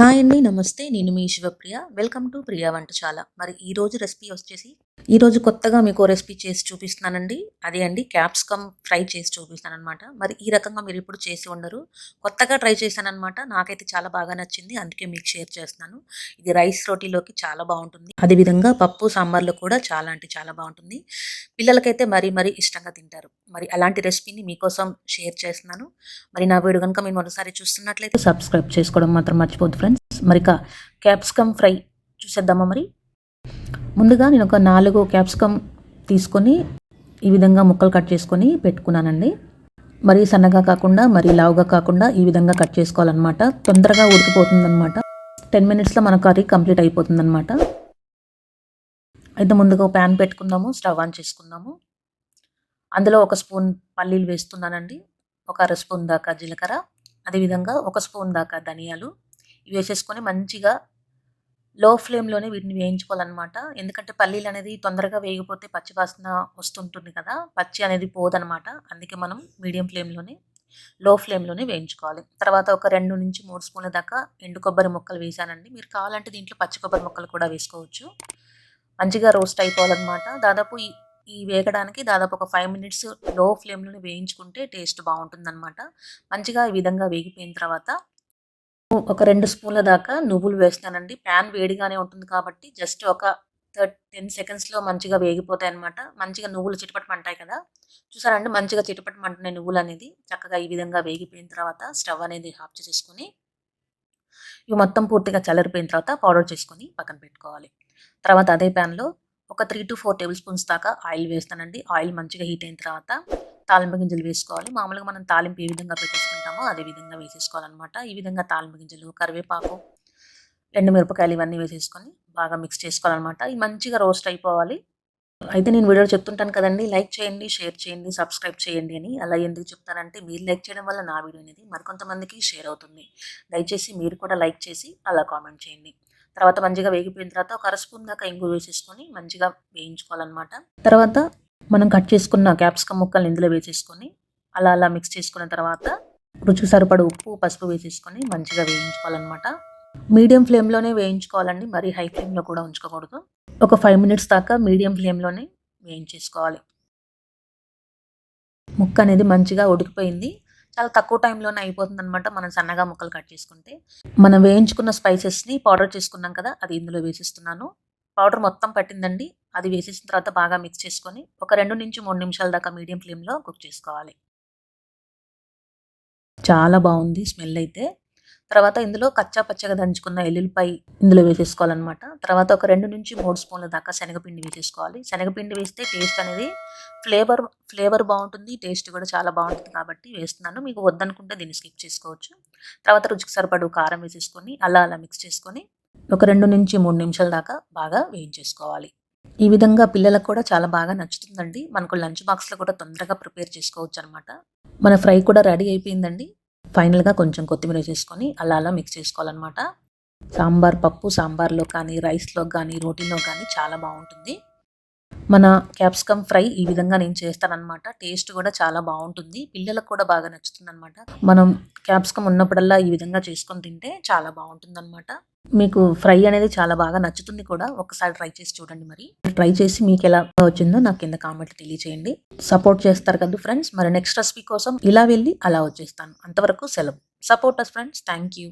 Hi అండి నమస్తే. నేను మీ శివప్రియ. వెల్కమ్ టు ప్రియా వంటశాల. మరి ఈరోజు రెసిపీ వచ్చేసి ఈరోజు కొత్తగా మీకు రెసిపీ చేసి చూపిస్తున్నానండి. అదే అండి క్యాప్సికమ్ ఫ్రై చేసి చూపిస్తాను అనమాట మరి ఈ రకంగా మీరు ఇప్పుడు చేసి ఉండరు. కొత్తగా ట్రై చేశానమాట నాకైతే చాలా బాగా నచ్చింది. అందుకే మీకు షేర్ చేస్తున్నాను. ఇది రైస్ రోటీలోకి చాలా బాగుంటుంది. అదేవిధంగా పప్పు సాంబార్లో కూడా చాలా అంటే చాలా బాగుంటుంది. పిల్లలకైతే మరీ మరీ ఇష్టంగా తింటారు. మరి అలాంటి రెసిపీని మీకోసం షేర్ చేస్తున్నాను. మరి నా వీడియో కనుక మీరు మరోసారి చూస్తున్నట్లయితే సబ్స్క్రైబ్ చేసుకోవడం మాత్రం మర్చిపోద్దు ఫ్రెండ్స్. మరి క్యాప్సికమ్ ఫ్రై చూసేద్దామా మరి? ముందుగా నేను ఒక నాలుగు క్యాప్సికమ్ తీసుకొని ఈ విధంగా ముక్కలు కట్ చేసుకొని పెట్టుకున్నానండి. మరీ సన్నగా కాకుండా మరీ లావుగా కాకుండా ఈ విధంగా కట్ చేసుకోవాలన్నమాట. తొందరగా ఉడికిపోతుందన్నమాట. టెన్ మినిట్స్లో మన కర్రీ కంప్లీట్ అయిపోతుందన్నమాట. అయితే ముందుగా ప్యాన్ పెట్టుకుందాము స్టవ్ ఆన్ చేసుకుందాము. అందులో ఒక స్పూన్ పల్లీలు వేస్తున్నానండి. ఒక అర స్పూన్ దాకా జీలకర్ర అదేవిధంగా ఒక స్పూన్ దాకా ధనియాలు. ఇవి వేసేసుకొని మంచిగా లో ఫ్లేమ్లోనే వీటిని వేయించుకోవాలన్నమాట. ఎందుకంటే పల్లీలు అనేది తొందరగా వేగిపోతే పచ్చి వాసన వస్తుంటుంది కదా పచ్చి అనేది పోదనమాట అందుకే మనం మీడియం ఫ్లేమ్లోనే లో ఫ్లేమ్లోనే వేయించుకోవాలి. తర్వాత ఒక రెండు నుంచి మూడు స్పూన్ల దాకా ఎండు కొబ్బరి ముక్కలు వేసానండి. మీరు కావాలంటే దీంట్లో పచ్చి కొబ్బరి ముక్కలు కూడా వేసుకోవచ్చు. మంచిగా రోస్ట్ అయిపోవాలన్నమాట. దాదాపు ఈ ఈ వేగడానికి దాదాపు ఒక ఫైవ్ మినిట్స్లో ఫ్లేమ్లోనే వేయించుకుంటే టేస్ట్ బాగుంటుందన్నమాట. మంచిగా ఈ విధంగా వేగిపోయిన తర్వాత ఒక రెండు స్పూన్ల దాకా నువ్వులు వేస్తానండి. ప్యాన్ వేడిగానే ఉంటుంది కాబట్టి జస్ట్ ఒక థర్టీ టెన్ సెకండ్స్లో మంచిగా వేగిపోతాయి అనమాట మంచిగా నువ్వులు చిటపటమంటాయి కదా. చూసారండి? మంచిగా చిటపటమంటున్నాయి నువ్వులు అనేది. చక్కగా ఈ విధంగా వేగిపోయిన తర్వాత స్టవ్ అనేది ఆఫ్ చేసేసుకొని ఇవి మొత్తం పూర్తిగా చల్లరిపోయిన తర్వాత పౌడర్ చేసుకొని పక్కన పెట్టుకోవాలి. తర్వాత అదే ప్యాన్లో ఒక three to four tablespoons దాకా ఆయిల్ వేస్తానండి. ఆయిల్ మంచిగా హీట్ అయిన తర్వాత తాలింపు గింజలు వేసుకోవాలి. మామూలుగా మనం తాలింపు ఏ విధంగా పెట్టేసుకుంటామో అదే విధంగా వేసేసుకోవాలన్నమాట. ఈ విధంగా తాలింపు గింజలు కరివేపాకు ఎండుమిరపకాయలు ఇవన్నీ వేసేసుకొని బాగా మిక్స్ చేసుకోవాలన్నమాట. ఇవి మంచిగా రోస్ట్ అయిపోవాలి. అయితే నేను వీడియో చెప్తుంటాను కదండి లైక్ చేయండి షేర్ చేయండి సబ్స్క్రైబ్ చేయండి అని. అలా ఎందుకు చెప్తానంటే మీరు లైక్ చేయడం వల్ల నా వీడియో అనేది మరికొంతమందికి షేర్ అవుతుంది. దయచేసి మీరు కూడా లైక్ చేసి అలా కామెంట్ చేయండి. తర్వాత మంచిగా వేగిపోయిన తర్వాత ఒక అర స్పూన్ దాకా ఇంగు వేసేసుకొని మంచిగా వేయించుకోవాలన్నమాట. తర్వాత మనం కట్ చేసుకున్న క్యాప్సికమ్ ముక్కల్ని ఇందులో వేసేసుకొని అలా అలా మిక్స్ చేసుకున్న తర్వాత రుచికి సరిపడ ఉప్పు పసుపు వేసేసుకొని మంచిగా వేయించుకోవాలన్నమాట. మీడియం ఫ్లేమ్లోనే వేయించుకోవాలండి మరి హై ఫ్లేమ్లో కూడా ఉంచుకోకూడదు. ఒక ఫైవ్ మినిట్స్ దాకా మీడియం ఫ్లేమ్లోనే వేయించేసుకోవాలి. ముక్క అనేది మంచిగా ఉడికిపోయింది. చాలా తక్కువ టైంలోనే అయిపోతుంది అనమాట మనం సన్నగా ముక్కలు కట్ చేసుకుంటే. మనం వేయించుకున్న స్పైసెస్ని పౌడర్ చేసుకున్నాం కదా అది ఇందులో వేసిస్తున్నాను. పౌడర్ మొత్తం పట్టిందండి. అది వేసేసిన తర్వాత బాగా మిక్స్ చేసుకొని ఒక రెండు నుంచి మూడు నిమిషాల దాకా మీడియం ఫ్లేమ్లో కుక్ చేసుకోవాలి. చాలా బాగుంది స్మెల్ అయితే. తర్వాత ఇందులో కచ్చా పచ్చగా దంచుకున్న ఎల్లుల్లిపాయ ఇందులో వేసేసుకోవాలన్నమాట. తర్వాత ఒక రెండు నుంచి మూడు స్పూన్ల దాకా శనగపిండి వేసేసుకోవాలి. శనగపిండి వేస్తే టేస్ట్ అనేది ఫ్లేవర్ ఫ్లేవర్ బాగుంటుంది టేస్ట్ కూడా చాలా బాగుంటుంది కాబట్టి వేస్తున్నాను. మీకు వద్దనుకుంటే దీన్ని స్కిప్ చేసుకోవచ్చు. తర్వాత రుచికి సరిపడు కారం వేసేసుకొని అలా అలా మిక్స్ చేసుకొని ఒక రెండు నుంచి మూడు నిమిషాల దాకా బాగా వేయించేసుకోవాలి. ఈ విధంగా పిల్లలకు కూడా చాలా బాగా నచ్చుతుందండి. మనకు లంచ్ బాక్స్లో కూడా తొందరగా ప్రిపేర్ చేసుకోవచ్చు అనమాట మన ఫ్రై కూడా రెడీ అయిపోయిందండి. ఫైనల్గా కొంచెం కొత్తిమీర చేసుకొని అలా అలా మిక్స్ చేసుకోవాలన్నమాట. సాంబార్ పప్పు సాంబార్లో కానీ రైస్లో కానీ రోటీలో కానీ చాలా బాగుంటుంది. మన క్యాప్సికమ్ ఫ్రై ఈ విధంగా నేను చేస్తానన్నమాట. టేస్ట్ కూడా చాలా బాగుంటుంది. పిల్లలకు కూడా బాగా నచ్చుతుంది అనమాట మనం క్యాప్సికమ్ ఉన్నప్పుడల్లా ఈ విధంగా చేసుకొని తింటే చాలా బాగుంటుంది అనమాట మీకు ఫ్రై అనేది చాలా బాగా నచ్చుతుంది కూడా. ఒకసారి ట్రై చేసి చూడండి మరి. ట్రై చేసి మీకు ఎలా వచ్చిందో నాకు కింద కామెంట్ తెలియచేయండి. సపోర్ట్ చేస్తారు కదా ఫ్రెండ్స్. మరి నెక్స్ట్ రెసిపీ కోసం ఇలా వెళ్ళి అలా వచ్చేస్తాను. అంతవరకు సెలవు. Support us friends thank you.